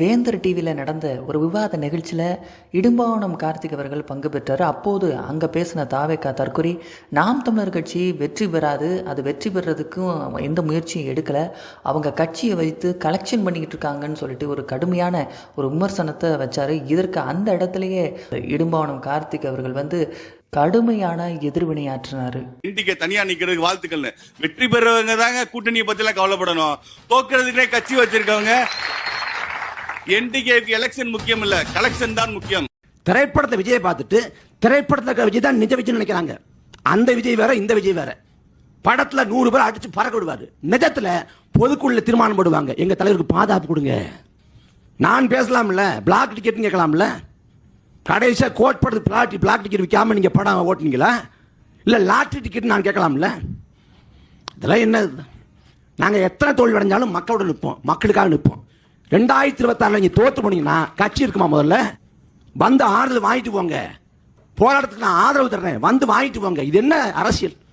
வேந்தர் டிவியில் நடந்த ஒரு விவாத நிகழ்ச்சியில் இடும்பாவனம் கார்த்திக் அவர்கள் பங்கு பெற்றார். அப்போது அங்கே பேசின தாவேக்கா தற்கொலை நாம் தமிழர் கட்சி வெற்றி பெறாது அது வெற்றி பெறதுக்கும் எந்த முயற்சியும் எடுக்கலை. அவங்க கட்சியை வைத்து கலெக்ஷன் பண்ணிக்கிட்டு இருக்காங்கன்னு சொல்லிட்டு ஒரு கடுமையான ஒரு விமர்சனத்தை வச்சார். இதற்கு அந்த இடத்துலையே இடும்பாவனம் கார்த்திக் அவர்கள் வந்து கடுமையான எதிர்வினையாற்றினாரு இன்றைக்கு தனியா நிக்கிறதுக்கு வாழ்த்துக்கள் வெற்றி பெறவங்க தாங்க கூட்டணியை பத்தி எல்லாம் கவலைப்படணும். தோக்குறதுக்குனே கட்சி வச்சிருக்கவங்க என்டிகேக்கு எலெக்ஷன் முக்கியம் இல்ல கலெக்ஷன் தான் முக்கியம். திரைப்படத்தை விஜயை பார்த்துட்டு திரைப்படத்தில் விஜய் தான் நிஜ விஜய் நினைக்கிறாங்க. அந்த விஜய் வேற இந்த விஜய் வேற. படத்துல நூறு பேர் அடிச்சு பறக்க விடுவாரு. நிஜத்துல பொதுக்குள்ள தீர்மானம் போடுவாங்க. எங்க தலைவருக்கு பாதுகாப்பு கொடுங்க. நான் பேசலாம்ல? Black ticket கேட்கலாம்ல? கடைசியாக கோட் படத்து பிளாட் பிளாக் டிக்கெட் விற்காம நீங்க படம் ஓட்டுனீங்களா? இல்ல லாட்ரி டிக்கெட் நான் கேட்கலாம்ல? இதெல்லாம் என்ன? நாங்க எத்தனை தோல்வி அடைஞ்சாலும் மக்களோட நிற்போம். மக்களுக்காக நிற்போம். ரெண்டாயிரத்தி இருபத்தாறுல நீங்க தோத்து போனீங்கன்னா கட்சி இருக்குமா முதல்ல? வந்து ஆறுதல் வாங்கிட்டு போங்க. போராட்டத்துக்கு நான் ஆதரவு தர்றேன். வந்து வாங்கிட்டு போங்க. இது என்ன அரசியல்?